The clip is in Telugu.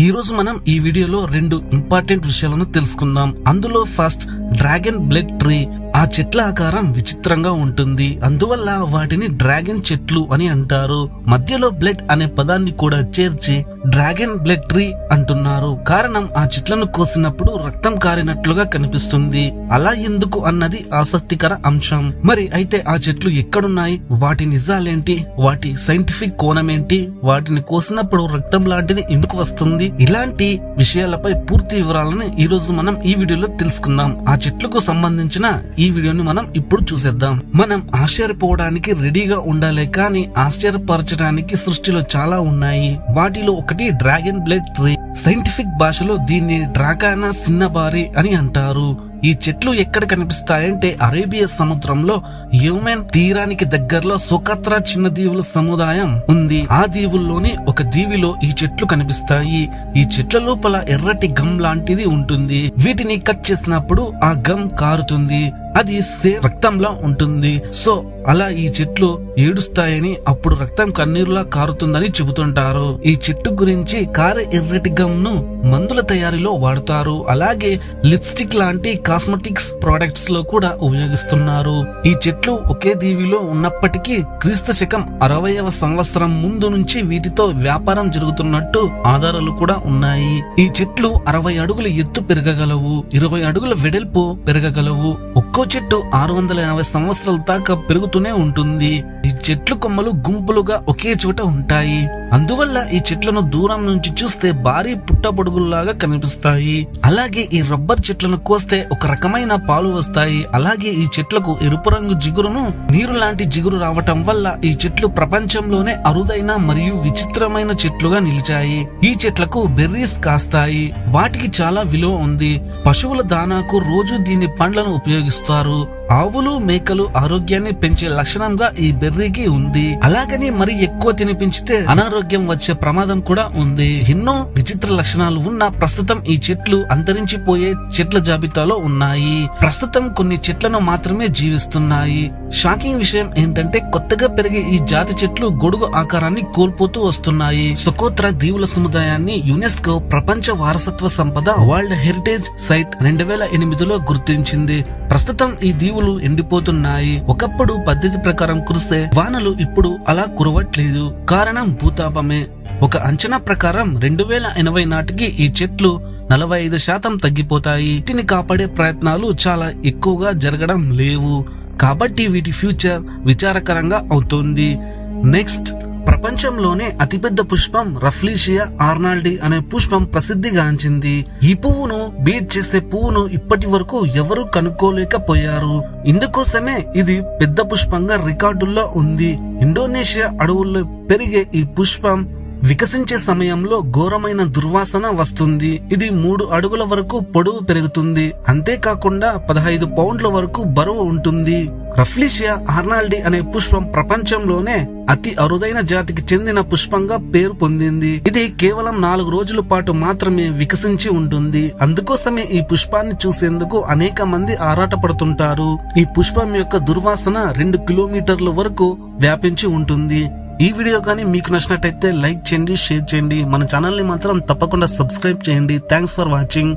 ఈ రోజు మనం ఈ వీడియోలో రెండు ఇంపార్టెంట్ విషయాలను తెలుసుకుందాం. అందులో ఫస్ట్ డ్రాగన్ బ్లడ్ ట్రీ ఆ చెట్ల ఆకారం విచిత్రంగా ఉంటుంది. అందువల్ల వాటిని డ్రాగన్ చెట్లు అని అంటారు. మధ్యలో బ్లడ్ అనే పదాన్ని కూడా చేర్చి డ్రాగన్ బ్లడ్ ట్రీ అంటున్నారు. కారణం ఆ చెట్లను కోసినప్పుడు రక్తం కారినట్లుగా కనిపిస్తుంది. అలా ఎందుకు అన్నది ఆసక్తికర అంశం. మరి అయితే ఆ చెట్లు ఎక్కడున్నాయి? వాటి నిజాలేంటి? వాటి సైంటిఫిక్ కోణమేంటి? వాటిని కోసినప్పుడు రక్తం లాంటిది ఎందుకు వస్తుంది? ఇలాంటి విషయాలపై పూర్తి వివరాలను ఈ రోజు మనం ఈ వీడియోలో తెలుసుకుందాం. ఆ చెట్లకు సంబంధించిన ఈ వీడియోని మనం ఇప్పుడు చూసేద్దాం. మనం ఆశ్చర్యపోవడానికి రెడీగా ఉండాలి కానీ ఆశ్చర్యపరచడానికి సృష్టిలో చాలా ఉన్నాయి. వాటిలో ఒకటి డ్రాగన్ బ్లడ్ ట్రీ. సైంటిఫిక్ భాషలో దీన్ని డ్రాగానా సిన్నబారి అని అంటారు. ఈ చెట్లు ఎక్కడ కనిపిస్తాయంటే అరేబియా సముద్రంలో యూమెన్ తీరానికి దగ్గరలో సుకత్రా చిన్న దీవుల సముదాయం ఉంది. ఆ దీవుల్లోని ఒక దీవిలో ఈ చెట్లు కనిపిస్తాయి. ఈ చెట్ల లోపల ఎర్రటి గమ్ లాంటిది ఉంటుంది. వీటిని కట్ చేసినప్పుడు ఆ గమ్ కారుతుంది. అది ఇస్తే రక్తంలా ఉంటుంది. సో అలా ఈ చెట్లు ఏడుస్తాయని అప్పుడు రక్తం కన్నీరులా కారుతుందని చెబుతుంటారు. ఈ చెట్టు గురించి కార ఎర్రటి గమ్ను మందుల తయారీలో వాడుతారు. అలాగే లిప్స్టిక్ లాంటి కాస్మెటిక్స్ ప్రొడక్ట్స్లో కూడా ఉపయోగిస్తున్నారు. ఈ చెట్లు ఒకే దీవిలో ఉన్నప్పటికీ క్రీస్తు శకం అరవైవ సంవత్సరం ముందు నుంచి వీటితో వ్యాపారం జరుగుతున్నట్టు ఆధారాలు కూడా ఉన్నాయి. ఈ చెట్లు అరవై అడుగుల ఎత్తు పెరగగలవు ఇరవై అడుగుల వెడల్పు పెరగగలవు ఒక్క చెట్టు ఆరు వందల యాభై సంవత్సరాల దాకా పెరుగుతూనే ఉంటుంది. ఈ చెట్లు కొమ్మలు గుంపులుగా ఒకే చోట ఉంటాయి. అందువల్ల ఈ చెట్లను దూరం నుంచి చూస్తే భారీ పుట్టపొడుగుల్లాగా కనిపిస్తాయి. అలాగే ఈ రబ్బర్ చెట్లను కోస్తే ఒక రకమైన పాలు వస్తాయి. అలాగే ఈ చెట్లకు ఎరుపు రంగు జిగురును నీరు లాంటి జిగురు రావటం వల్ల ఈ చెట్లు ప్రపంచంలోనే అరుదైన మరియు విచిత్రమైన చెట్లుగా నిలిచాయి. ఈ చెట్లకు బెర్రీస్ కాస్తాయి. వాటికి చాలా విలువ ఉంది. పశువుల దానాకు రోజు దీని పండ్లను ఉపయోగిస్తారు పొందుతారు ఆవులు మేకలు ఆరోగ్యాన్ని పెంచే లక్షణంగా ఈ బెర్రీకి ఉంది. అలాగని మరి ఎక్కువ తినిపించితే అనారోగ్యం వచ్చే ప్రమాదం కూడా ఉంది. ఎన్నో విచిత్ర లక్షణాలు ఉన్న ప్రస్తుతం ఈ చెట్లు అంతరించిపోయే చెట్ల జాబితాలో ఉన్నాయి. ప్రస్తుతం కొన్ని చెట్లను మాత్రమే జీవిస్తున్నాయి. షాకింగ్ విషయం ఏంటంటే కొత్తగా పెరిగే ఈ జాతి చెట్లు గొడుగు ఆకారాన్ని కోల్పోతూ వస్తున్నాయి. సుకోత్ర దీవుల సముదాయాన్ని యునెస్కో ప్రపంచ వారసత్వ సంపద వరల్డ్ హెరిటేజ్ సైట్ రెండు వేల ఎనిమిదిలో గుర్తించింది. ప్రస్తుతం ఈ దీవులు ఎండిపోతున్నాయి. ఒకప్పుడు పద్ధతి ప్రకారం కురిస్తే వానలు ఇప్పుడు అలా కురవట్లేదు. కారణం భూతాపమే. ఒక అంచనా ప్రకారం రెండు వేల ఎనభై నాటికి ఈ చెట్లు నలభై ఐదు శాతం తగ్గిపోతాయి. వీటిని కాపాడే ప్రయత్నాలు చాలా ఎక్కువగా జరగడం లేవు. కాబట్టి వీటి ఫ్యూచర్ విచారకరంగా అవుతోంది. నెక్స్ట్ ప్రపంచంలోనే అతిపెద్ద పుష్పం రఫ్లీషియా ఆర్నాల్డీ అనే పుష్పం ప్రసిద్ధిగాంచింది. ఈ పువ్వును బీట్ చేసే పువ్వును ఇప్పటి వరకు ఎవరూ కనుక్కోలేకపోయారు. ఇందుకోసమే ఇది పెద్ద పుష్పంగా రికార్డుల్లో ఉంది. ఇండోనేషియా అడవుల్లో పెరిగే ఈ పుష్పం వికసించే సమయంలో ఘోరమైన దుర్వాసన వస్తుంది. ఇది మూడు అడుగుల వరకు పొడవు పెరుగుతుంది. అంతేకాకుండా పదహైదు పౌండ్ల వరకు బరువు ఉంటుంది. రఫ్లీషియా ఆర్నాల్డీ అనే పుష్పం ప్రపంచంలోనే అతి అరుదైన జాతికి చెందిన పుష్పంగా పేరు పొందింది. ఇది కేవలం నాలుగు రోజుల పాటు మాత్రమే వికసించి ఉంటుంది. అందుకోసమే ఈ పుష్పాన్ని చూసేందుకు అనేక మంది ఆరాటపడుతుంటారు. ఈ పుష్పం యొక్క దుర్వాసన రెండు కిలోమీటర్ల వరకు వ్యాపించి ఉంటుంది. ఈ వీడియో కానీ మీకు నచ్చినట్టయితే లైక్ చేయండి షేర్ చేయండి. మన ఛానల్ని మాత్రం తప్పకుండా సబ్స్క్రైబ్ చేయండి. Thanks for watching